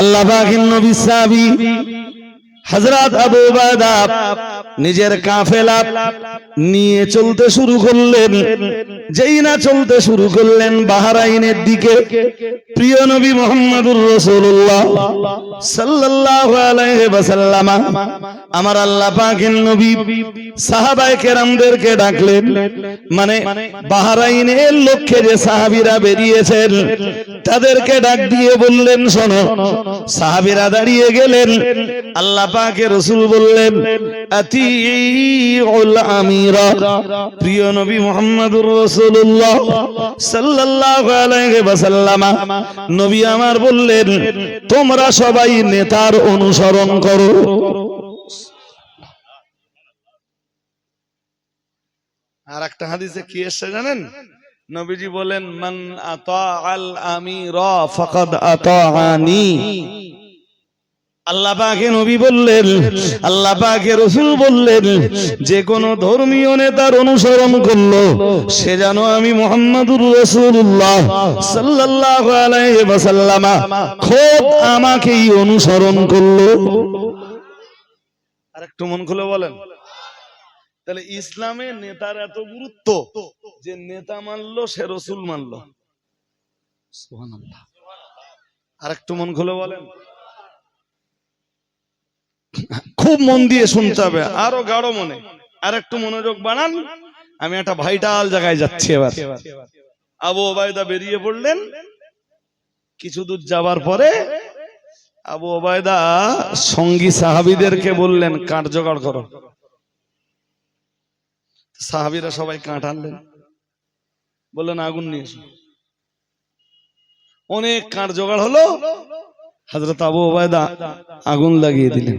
আল্লাহ নবী সাহাবী হযরত আবু উবায়দা নিজের কাফেলা নিয়ে চলতে শুরু করলেন। যেই না চলতে শুরু করলেন, বাহরাইনের দিকে। প্রিয় নবী মোহাম্মদুর রাসূলুল্লাহ সাল্লাল্লাহু আলাইহি ওয়াসাল্লাম, আমার আল্লাহ পাকের নবী সাহাবায়ে কেরামদেরকে ডাকলেন। মানে বাহরাইনের লক্ষ্যে যে সাহাবীরা বেরিয়েছেন, তাদেরকে ডাক দিয়ে বললেন, শোনো, সাহাবীরা দাঁড়িয়ে গেলেন। আল্লাহ পাকে রসুল বললেন তোমরা সবাই নেতার অনুসরণ করো। আর একটা হাদিসে কি এসেছে জানেন? নবীজি বলেন, মান আতা আল আমিরা ফাকাদ আতাআনি। আল্লাহ নবী বললেন, আল্লাহ রসুল বললেন, যে কোন ধর্মীয় নেতার অনুসরণ করল, সে যেন আমি মোহাম্মদুর রসুল্লাহ সাল্লাল্লাহু আলাইহি ওয়াসাল্লাম খোদ আমাকেই অনুসরণ করল। আর একটু মন খুলে বলেন। তাহলে ইসলামে নেতার এত গুরুত্ব যে নেতা মানলো, সে রসুল মানলো। আর একটু মন খুলে বলেন। খুব মন দিয়ে শুনতে হবে। আরও গাঢ় মনে। আর একটু মনোযোগ বাড়ান। আমি একটা ভাইটাল জায়গায় যাচ্ছি এবার। আবু ওবায়দা বেরিয়ে পড়লেন। কিছু দূর যাবার পরে আবু ওবায়দা সঙ্গী সাহাবিদেরকে বললেন কাঠ জোগাড় করো? সাহাবিরা সবাই কাঠ আনলেন। বললেন আগুন নিয়ে এসো। অনেক কাঠ জোগাড় হলো। হজরত আবু ওবায়দা আগুন লাগিয়ে দিলেন।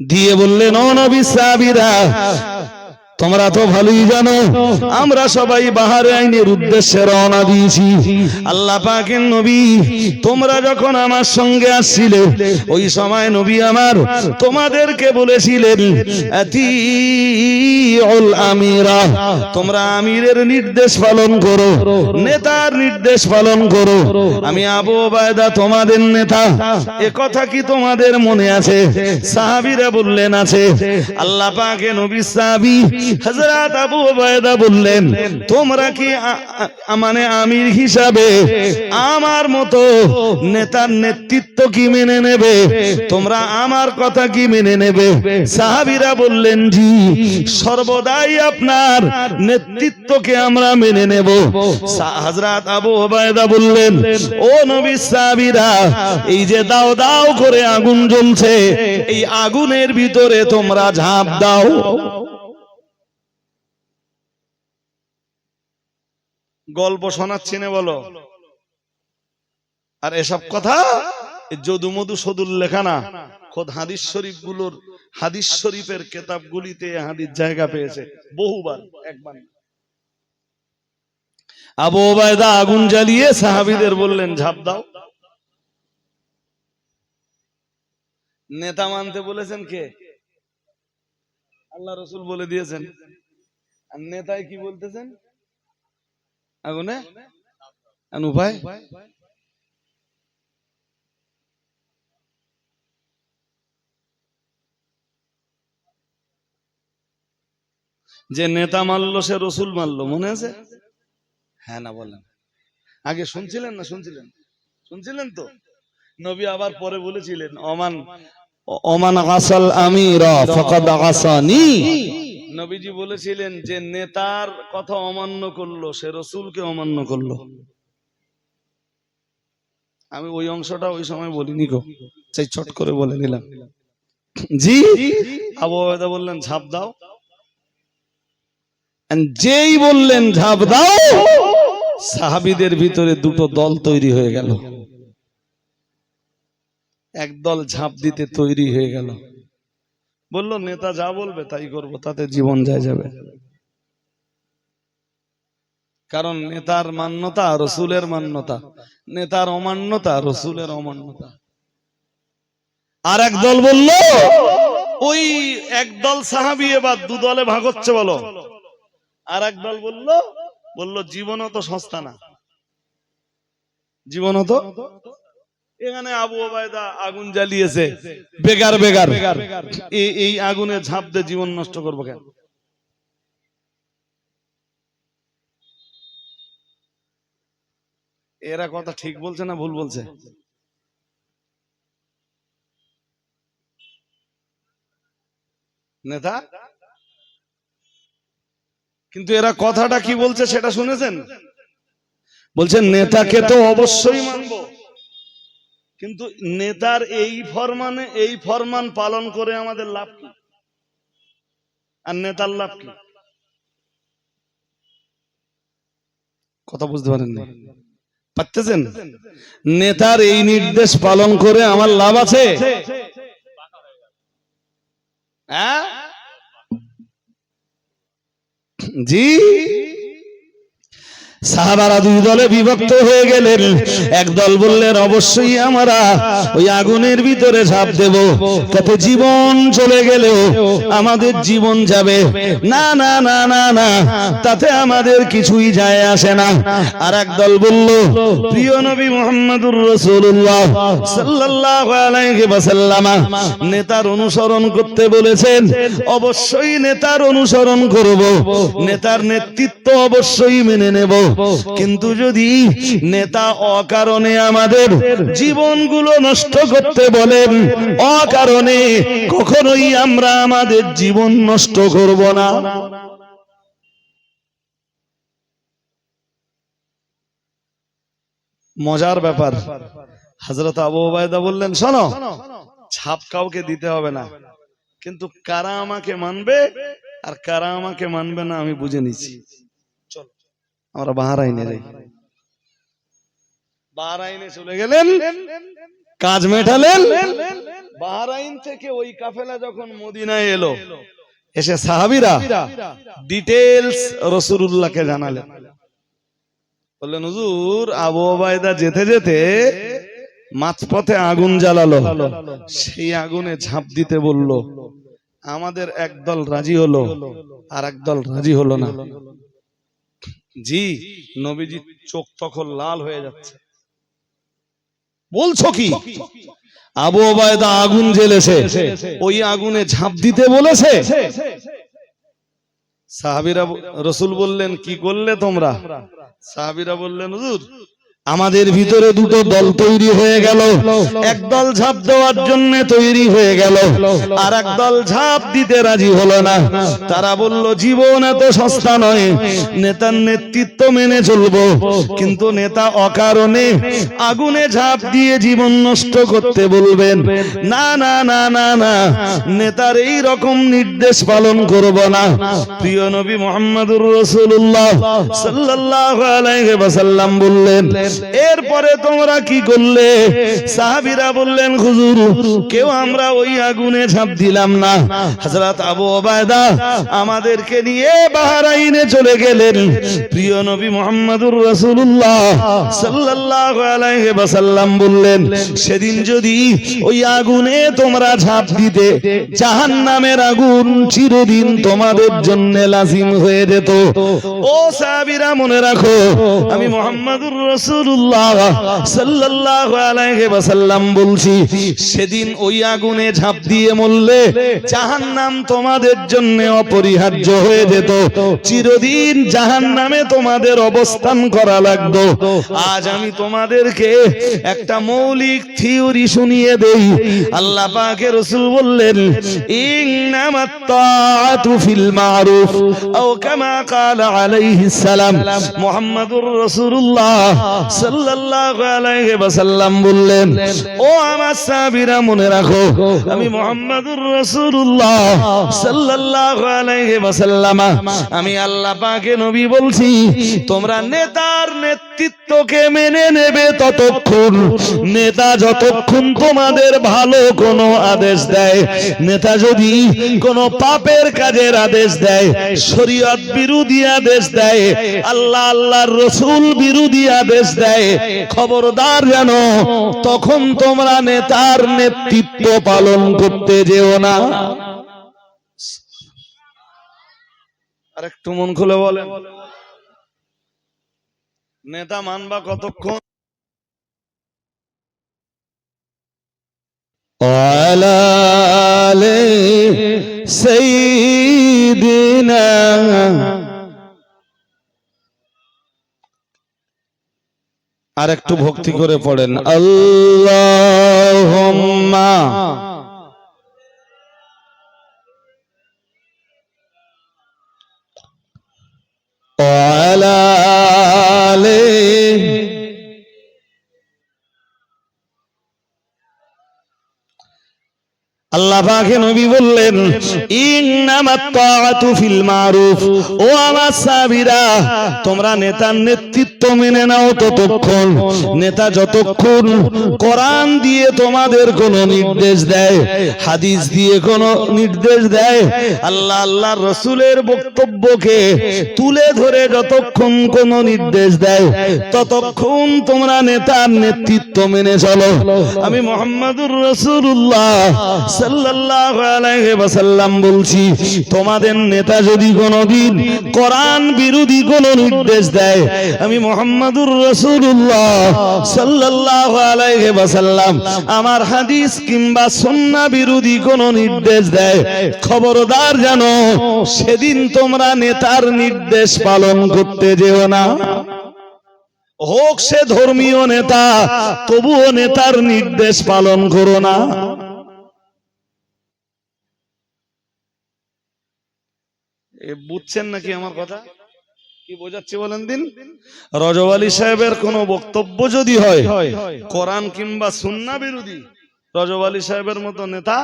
দিয়ে বললেন ও নবী সাহাবীরা তোমরা তো ভালোই জানো। আমরা সবাই বাহারে আইনের উদ্দেশ্যে রওনা দিয়েছি। আল্লাহ পাকের নবী, তোমরা যখন আমার সঙ্গে আসছিলে, ওই সময় নবী আমার তোমাদেরকে বলেছিলেন আমিরা, তোমরা আমিরের নির্দেশ পালন করো, নেতার নির্দেশ পালন করো। আমি আবু ওবায়দা তোমাদের নেতা, এ কথা কি তোমাদের মনে আছে? সাহাবিরা বললেন, আছে। আল্লাহ পাকে নবী সাহাবী হযরত আবু ওবায়দা বললেন, তোমরা কি মানে আমির হিসাবে আমার মতো নেতার নেতৃত্ব কি মেনে নেবে? তোমরা আমার কথা কি মেনে নেবে? সাহাবীরা বললেন, জি, সর্বদাই আপনার নেতৃত্বকে আমরা মেনে নেব। হযরত আবু ওবায়দা বললেন, ও নবী সাহাবীরা, এই যে দাও দাও করে আগুন জ্বলছে, এই আগুনের ভিতরে তোমরা ঝাঁপ দাও। গল্প শোনাচ্ছি না বলো। আর এসব কথা যদু মধু সদুর লেখা না। খোদ হাদিস শরীফগুলোর হাদিস শরীফের কেতাবগুলিতে এ হাদিস জায়গা পেয়েছে, বহুবার, একবার। আবু ওবায়দা আগুন জ্বালিয়ে সাহাবিদের বললেন, ঝাঁপ দাও। নেতা মানতে বলেছেন কে? আল্লাহ রসুল বলে দিয়েছেন। আর নেতায় কি বলতেছেন? আগুনে? উপায় যে নেতা মারলো, সে রসুল মারলো, মনে আছে? হ্যাঁ না, বলেন। আগে শুনছিলেন না শুনছিলেন? শুনছিলেন তো? নবী আবার পরে বলেছিলেন, অমান অমান আসল আমিরা নবীজি বলেছিলেন যে, নেতার কথা অমান্য করল, সে রসুলকে অমান্য করল। আমি ওই অংশটা ওই সময় বলিনি গো, সেই ছোট করে বলে নিলাম। জি, আবু ওবায়দা বললেন, ঝাঁপ দাও। যেই বললেন, ঝাঁপ দাও, সাহাবিদের ভিতরে দুটো দল তৈরি হয়ে গেল। এক দল ঝাঁপ দিতে তৈরি হয়ে গেল। বলল, নেতা যা বলবে তাই করব, তাতে জীবন যায় যাবে। কারণ নেতার মান্যতা রসুলের মান্যতা, নেতার অমান্যতা রসুলের অমান্যতা। আর এক দল বলল, ওই এক দল সাহাবি এবার দু দলে ভাগ হচ্ছে বলো। আর এক দল বলল বলল, জীবনও তো সস্তা না। জীবন হতো এখানে আবু ওবায়দা আগুন জ্বালিয়েছে। বেগার বেগার। এই আগুনে ঝাঁপ দিয়ে জীবন নষ্ট করব কেন? এরা কথা ঠিক বলছে না ভুল বলছে? নেতা? কিন্তু এরা কথাটা কি বলছে সেটা শুনেছেন? বলছেন নেতাকে তো অবশ্যই মানবো। কিন্তু নেতার এই ফরমানে, এই ফরমান পালন করে আমাদের লাভ কি? আর নেতার লাভ কি? কথা বুঝতে পারেন পারতেছেন? নেতার এই নির্দেশ পালন করে আমার লাভ আছে? হ্যাঁ? জি? সাহাবারা দুই দলে বিভক্ত হয়ে গেলেন। এক দল বললেন, অবশ্যই আমরা ওই আগুনের ভিতরে ঝাঁপ দেব। তাতে জীবন চলে গেলেও আমাদের জীবন যাবে। না না না না না, তাতে আমাদের কিছুই যায় আসে না। আর এক দল বলল, প্রিয় নবী মোহাম্মদুর রসুল্লাহ ওয়াসাল্লাম, নেতার অনুসরণ করতে বলেছেন, অবশ্যই নেতার অনুসরণ করব। নেতার নেতৃত্ব অবশ্যই মেনে নেব। কিন্তু যদি নেতা অকারণে আমাদের জীবনগুলো নষ্ট করতে বলেন, অকারণে কখনোই আমরা আমাদের জীবন নষ্ট করব না। মজার ব্যাপার হজরত আবু ওবায়দা বললেন, শোনো, ছাপ কাউকে দিতে হবে না, কিন্তু কারা আমাকে মানবে আর কারা আমাকে মানবে না আমি বুঝে চলো আমরা বাহারাইনে যাই। বাহারাইনে চলে গেলেন, কাজ মেটালেন, বাহারাইন থেকে ওই কাফেলা যখন মদিনায় এলো, এসে সাহাবিরা ডিটেলস রসুল্লাহকে জানালেন। বললেন, হুজুর, আবু ওবায়দা যেতে যেতে মাঝপথে আগুন জ্বালালো। সেই আগুনে ঝাঁপ দিতে বলল, আমাদের একদল রাজি হলো, আর একদল রাজি হলো না। জি, নবীজি চোখ তখন লাল হয়ে যাচ্ছে। বলছো কি? আবু ওবায়দা আগুন জ্বেলেছে। ওই আগুনে ঝাঁপ দিতে বলেছে। সাহাবিরা রসুল বললেন, কি করলে তোমরা? সাহাবিরা বললেন, হুজুর আমাদের ভিতরে দুটো দল তৈরি হয়ে গেল। এক দল ঝাঁপ দেওয়ার জন্য তৈরি হয়ে গেল। আর এক দল ঝাঁপ দিতে রাজি হলো না। তারা বলল, জীবন এত সস্তা নয়। নেতার নেতৃত্ব মেনে চলবো। কিন্তু নেতা অকারণে আগুনে ঝাঁপ দিয়ে জীবন নষ্ট করতে বলবেন। না না না না না, নেতার এই রকম নির্দেশ পালন করব না। প্রিয় নবী মোহাম্মদুর রসুল্লাহ সাল্লাল্লাহু আলাইহি ওয়াসাল্লাম বললেন এরপরে তোমরা কি করলে? সাহাবীরা বললেন, হুজুর, কেউ আমরা ওই আগুনে ঝাঁপ দিলাম না। হযরত আবু ওবায়দা আমাদেরকে নিয়ে বাহরাইনে চলে গেলেন। প্রিয় নবী মুহাম্মদুর রাসূলুল্লাহ সাল্লাল্লাহু আলাইহি ওয়াসাল্লাম বললেন, সেদিন যদি ওই আগুনে তোমরা ঝাঁপ দিতে, জাহান্নামের আগুন চিরদিন তোমাদের জন্য লাজিম হয়ে যেত। ও সাহাবীরা মনে রাখো, আমি মুহাম্মদুর রাসূলুল্লাহ সাল্লাল্লাহু আলাইহি ওয়াসাল্লাম বলছি, সেদিন ওই আগুনে ঝাঁপ দিয়ে মরলে জাহান্নাম তোমাদের জন্য অপরিহার্য হয়ে যেত। চিরদিন জাহান্নামে তোমাদের অবস্থান করা লাগতো। আজ আমি তোমাদেরকে একটা মৌলিক থিওরি শুনিয়ে দেই। আল্লাহ পাকে রসুল বললেন ইন্নামাত তাআতু ফিল মারুফ আও কামা ক্বালা আলাইহিস সালাম। মুহাম্মাদুর রাসূলুল্লাহ সাল্লাল্লাহু আলাইহি ওয়াসাল্লাম বললেন, ও আমার সাহাবীরা, মনে রাখো, আমি মুহাম্মাদুর রাসূলুল্লাহ সাল্লাল্লাহু আলাইহি ওয়াসাল্লাম। আমি আল্লাহ নবী বলছি, তোমরা নেতার নেতৃত্বকে মেনে নেবে ততক্ষণ। নেতা যতক্ষণ তোমাদের ভালো কোনো আদেশ দেয়, নেতা যদি কোনো পাপের কাজের আদেশ দেয়, শরীয়ত বিরোধী আদেশ দেয়, আল্লাহ আল্লাহর রসুল বিরোধী আদেশ দেয়, খবরদার যেন, তখন তোমরা নেতার নেতৃত্ব পালন করতে যেও না। আর একটু মন খুলে বলেন। নেতা মানবা কতক্ষণ? সেই দিনা আর একটু ভক্তি করে পড়েন আল্লাহুম্মা وعلى আল্লাহ পাকে নবী বললেন, ইন্নামাত তাআতু ফিল মারুফ। ও আমার সাহাবীরা, তোমরা নেতার নেতৃত্ব মেনে নাও ততক্ষণ। নেতা যতক্ষণ কোরআন দিয়ে তোমাদের কোন নির্দেশ দেয়, হাদিস দিয়ে কোন নির্দেশ দেয়, আল্লাহ আল্লাহর রসুলের বক্তব্যকে তুলে ধরে যতক্ষণ কোন নির্দেশ দেয়, ততক্ষণ তোমরা নেতার নেতৃত্ব মেনে চলো। আমি মোহাম্মদুর রসুল্লাহ সাল্লাল্লাহু ওয়াসাল্লাম বলছি, তোমাদের নেতা যদি কোরআন বিরোধী কোন নির্দেশ দেয়, আমি মোহাম্মদুর আলাইহি ওয়াসাল্লাম, আমার হাদিস কিংবা সুন্নাহ বিরোধী কোন নির্দেশ দেয়, খবরদার জানো সেদিন তোমরা নেতার নির্দেশ পালন করতে যেও না। হোক সে ধর্মীয় নেতা, তবুও নেতার নির্দেশ পালন করো না এ বুঝছেন নাকি আমার কথা? কি বোঝাচ্ছি বলেন দিন? রজব আলী সাহেবের কোন বক্তব্য যদি হয় কোরআন কিংবা সুন্না বিরোধী রজব আলী সাহেবের মতো নেতা?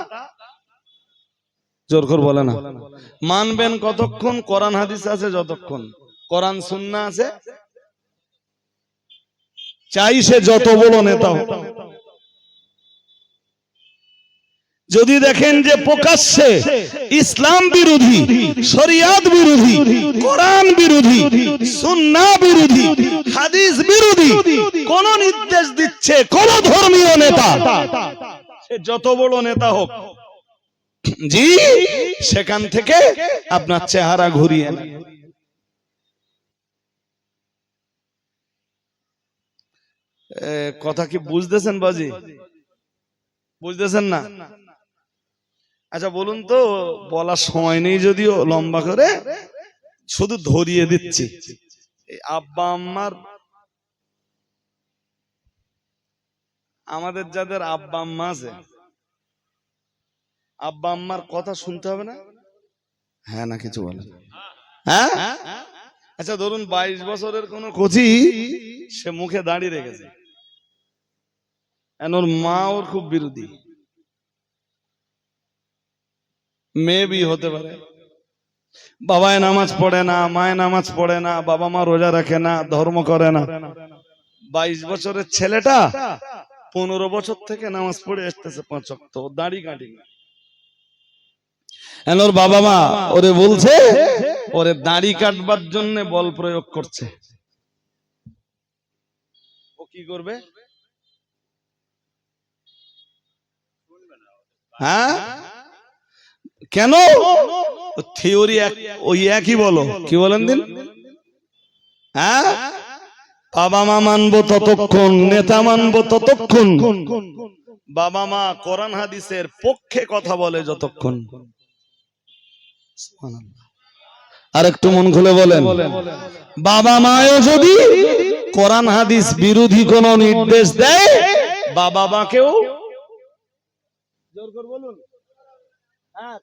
জোর করে বলে না। মানবেন কতক্ষণ? কোরআন হাদিস আছে যতক্ষণ। কোরআন সুন্না আছে? চাই সে যত বড় নেতা হোক যদি দেখেন যে প্রকাশ্যে ইসলাম বিরোধী, শরিয়াত বিরোধী, কোরআন বিরোধী সুন্নাহ বিরোধী, হাদিস বিরোধী, কোন নির্দেশ দিচ্ছে কোন ধর্মীয় নেতা যত বড় নেতা হোক, জি, সেখান থেকে আপনার চেহারা ঘুরিয়ে কথা কি বুঝতেছেন বাজি? বুঝতেছেন না? আচ্ছা বলুন তো, বলার সময় নেই যদিও, লম্বা করে। শুধু ধরিয়ে দিচ্ছি। আব্বা, আম্মার, আমাদের যাদের আব্বা, আম্মা আছে, আব্বা, আম্মার কথা শুনতে হবে না? হ্যাঁ না, কিছু বলে হ্যাঁ? আচ্ছা ধরুন বাইশ বছরের কোন কচি, সে মুখে দাঁড়িয়ে রেখেছে। And ওর মা ওর খুব বিরোধী। মেয়ে হতে পারে। বাবায় নামাজ পড়ে না, মায় নামাজ পড়ে না, বাবা মা রোজা রাখে না, ধর্ম করে না। বাইশ বছরের ছেলেটা পনেরো বছর থেকে নামাজ পড়ে আসতেছে পাঁচ ও দাড়ি কাটি ওর বাবা মা ওরে বলছে, ওরে দাড়ি কাটবার জন্য বল প্রয়োগ করছে। ও কি করবে? হ্যাঁ? কেন? থিওরি ওই একই বলো। কি বলেন দিন? হ্যাঁ? বাবা মা মানবো ততক্ষণ, নেতা মানবো ততক্ষণ। বাবা মা কোরআন হাদিসের পক্ষে কথা বলে যতক্ষণ। আর একটু মন খুলে বলেন। বাবা মাও যদি কোরআন হাদিস বিরোধী কোন নির্দেশ দেয়, বাবা মাকেও জোর করে বলুন। হ্যাঁ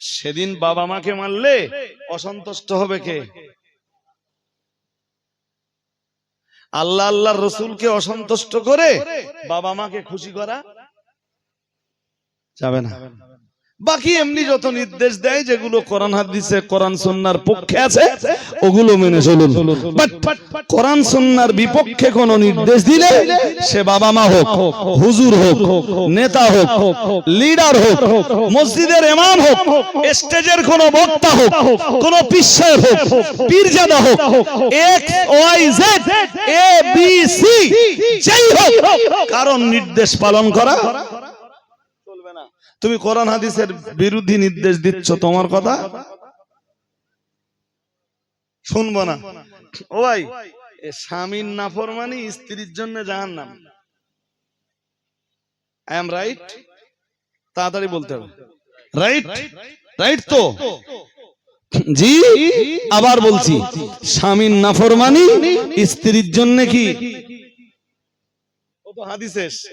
সেদিন বাবা মাকে মারলে অসন্তুষ্ট হবে কে? আল্লাহ আল্লাহর রসুলকে অসন্তুষ্ট করে বাবা মাকে খুশি করা যাবে না। বাকি এমনি যত নির্দেশ দেয়, যেগুলো কোরআন, হাদিসে, কোরআন সন্ন্যার পক্ষে আছে, ওগুলো মেনে চলুন। কোরআন সন্ন্যার বিপক্ষে কোন নির্দেশ দিলে সে বাবা মা হোক, হুজুর হোক, নেতা হোক, লিডার হোক, মসজিদের ইমাম হোক, স্টেজের কোন বক্তা হোক, কোন পিসার হোক, পীরজাদা হোক X Y Z A B C যেই হোক, কারণ নির্দেশ পালন করা তুমি কোরআন হাদিসের বিরুদ্ধে নির্দেশ দিচ্ছ তোমার কথা? শুনব না। ও ভাই স্বামীর নাফরমানি স্ত্রীর জন্য জাহান নাম আই এম রাইট তাড়াতাড়ি বলতে হবে। রাইট রাইট তো? জি আবার বলছি। স্বামীর নাফরমানি স্ত্রীর জন্য কি? ও তো হাদিস এসছে।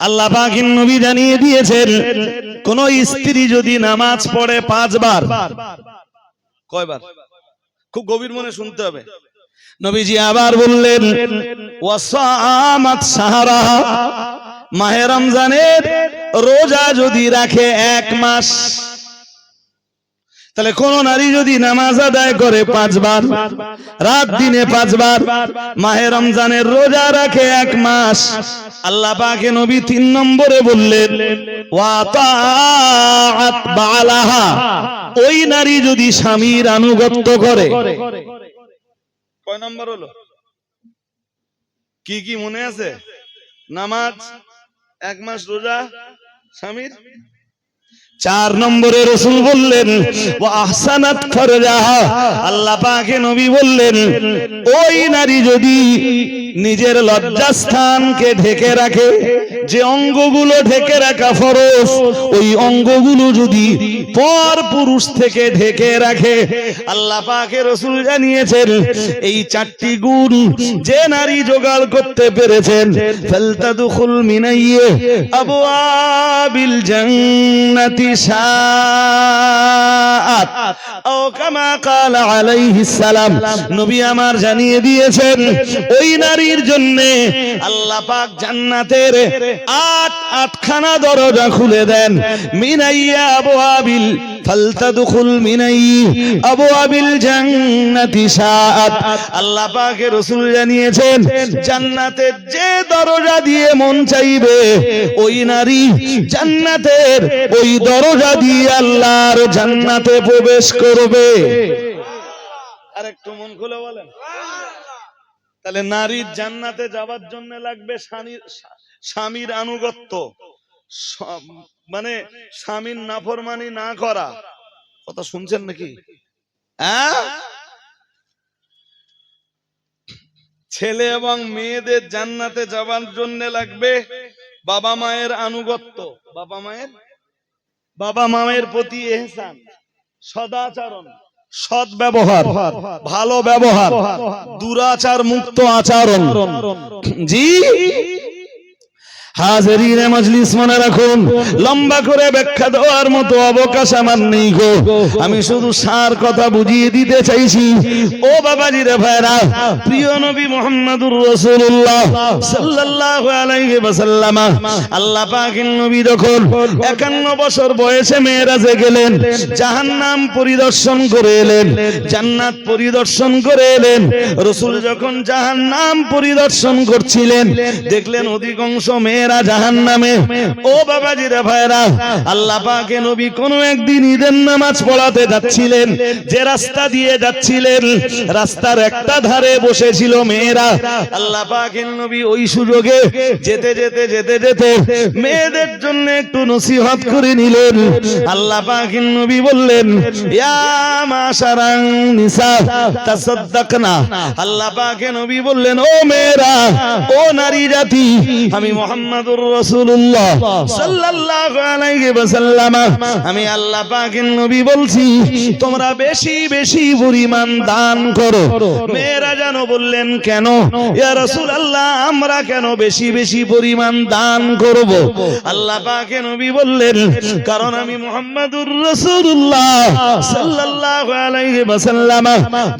আল্লাহ পাখির নবী জানিয়ে দিয়েছেন কোন স্ত্রী যদি নামাজ পড়ে পাঁচবার। কয়বার? খুব গভীর মনে শুনতে হবে। নবীজি আবার বললেন সাহারাহা মাহে রমজানের রোজা যদি রাখে এক মাস তাহলে কোন নারী যদি নামাজ আদায় করে পাঁচবার, রাত দিনে পাঁচবার, মাহে রমজানের রোজা রাখে এক মাস, আল্লাহ পাকে নবী তিন নম্বরে বললেন ওই নারী যদি স্বামীর আনুগত্য করে। কয় নম্বর হলো? কি কি মনে আছে? নামাজ, এক মাস রোজা, স্বামীর? চার নম্বরে রসুল বললেন ও আহসানাত ফরজাহা। আল্লাহ পাকে নবী বললেন, ওই নারী যদি নিজের লজ্জাস্থানকে ঢেকে রাখে, যে অঙ্গগুলো ঢেকে রাখা ফরজ, ওই অঙ্গগুলো যদি পর পুরুষ থেকে ঢেকে রাখে। আল্লাহ পাকে রসুল জানিয়েছেন, এই চারটি গুণ যে নারী জোগাড় করতে পেরেছেন, ফালতাদখুল মিনাইয়ে আবওয়াবিল জান্নাতি। শাআত ও কামা সালাম। নবী আমার জানিয়ে দিয়েছেন, ওই নারীর জন্য আল্লাহ পাক জান্নাতের আট, আটখানা দরজা খুলে দেন। মিনাইয়া আবওয়াবিল, ফালতাদখুল মিনাই, আবওয়াবিল জান্নাতি আল্লাহ পাকের রাসূল জানিয়েছেন, জান্নাতের যে দরজা দিয়ে মন চাইবে, ওই নারী জান্নাতের ওই দরজা দিয়ে আল্লাহর জান্নাতে প্রবেশ করবে। আর একটু মন খুলে বলেন। তাহলে নারীর জান্নাতে যাওয়ার জন্য লাগবে স্বামীর স্বামীর আনুগত্য। মানে স্বামীর নাফরমানি না করা। কথা শুনছেন নাকি? হ্যাঁ? ছেলে এবং মেয়েদের জান্নাতে যাওয়ার জন্য লাগবে বাবা মায়ের আনুগত্য। বাবা মায়ের বাবা মামের প্রতি এহসান সদাচরণ সৎ ব্যবহার ভালো ব্যবহার দুরাচার মুক্ত আচরণ। জি? হাজারিনে মজলিস মনে রাখুন। লম্বা করে ব্যাখ্যা দেওয়ার মতো অবকাশ আমার নেই গো। আমি শুধু সার কথা বুঝিয়ে দিতে চাইছি। ও বাবাজি রে ভাইরা, প্রিয় নবী মোহাম্মদুর রাসূলুল্লাহ সাল্লাল্লাহু আলাইহি ওয়াসাল্লাম, আল্লাহ পাকের নবী যখন 51 বছর বয়সে মেয়েরাজে গেলেন, জাহান্নাম পরিদর্শন করে এলেন, জান্নাত পরিদর্শন করে এলেন, রসুল যখন জাহান্নাম পরিদর্শন করছিলেন, দেখলেন অধিকাংশ মেয়েরা জাহান নামে ও বাবাজিরা ভাইরা আল্লাহ পাকে নবী কোন একদিন ঈদের নামাজ পড়াতে যাচ্ছিলেন, যে রাস্তা দিয়ে যাচ্ছিলেন, রাস্তার একটা ধারে বসেছিল মেয়েরা। আল্লাহ পাকের নবী ওই সুযোগে যেতে যেতে যেতে যেতে মেয়েদের জন্য একটু নসিহত করে নিলেন। আল্লাহ পাকের নবী বললেন, ইয়া মাশারাং নিসা, তাসাদদাকনা। আল্লাহ পাকে নবী বললেন, ও মেয়েরা, ও নারী জাতি, আমি মোহাম্মদুর রাসূলুল্লাহ সাল্লাল্লাহু আলাইহি ওয়াসাল্লাম। আমি আল্লাহ পাকের নবী বলছি তোমরা বেশি বেশি পরিমাণ দান করো। মেয়েরা যেন বললেন কেন? ইয়া রাসূলুল্লাহ আমরা কেন বেশি বেশি পরিমাণ দান করব? আল্লাহ পাকে নবী বললেন কারণ আমি মুহাম্মাদুর রাসূলুল্লাহ সাল্লাল্লাহু আলাইহি ওয়াসাল্লাম।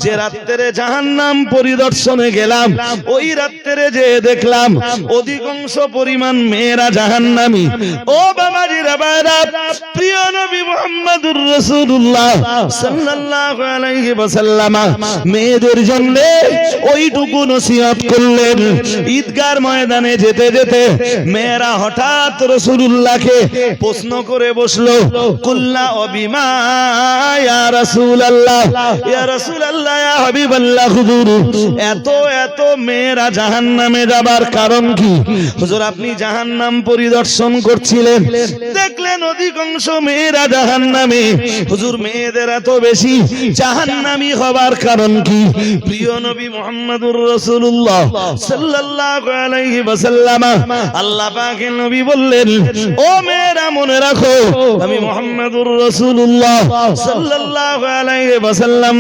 যে রাত্রে জাহান্নাম পরিদর্শনে গেলাম ওই রাত্রে যে দেখলাম অধিকাংশ পরিমাণ পরিমাণ মেয়েরা জাহান্নামী। ও বাবাজিরা বাইরা প্রিয় নবী মুহাম্মদুর রাসূলুল্লাহ সাল্লাল্লাহু আলাইহি ওয়াসাল্লাম, মেয়েদের জন্য ওইটুকু নসিহত করলেন। ঈদগার ময়দানে যেতে যেতে মেয়েরা হঠাৎ রাসূলুল্লাহকে প্রশ্ন করে বসল, কুল্লা অবিমা ইয়া রাসূলুল্লাহ ইয়া রাসূলুল্লাহ, ইয়া হাবিবাল্লাহ, হুজুর, এত এত মেয়েরা জাহান্নামে যাবার কারণ কি? হুজুর, আপনি জাহান্নাম পরিদর্শন করছিলেন। দেখলেন অধিকাংশ মেয়েরা জাহান্নামে। হুজুর মেয়েদের এত বেশি জাহান্নামী হবার কারণ কি? প্রিয় নবী মুহাম্মদুর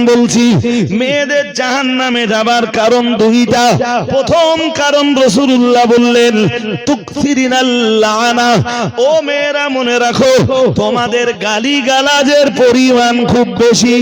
বলছি, মেয়েদের জাহান্নামে যাবার কারণ দুইটা। প্রথম কারণ রসুল্লাহ বললেন লানা ও মেয়েরা মনে রাখো তোমাদের গালি গালাজের পরিমাণ খুব বেশি।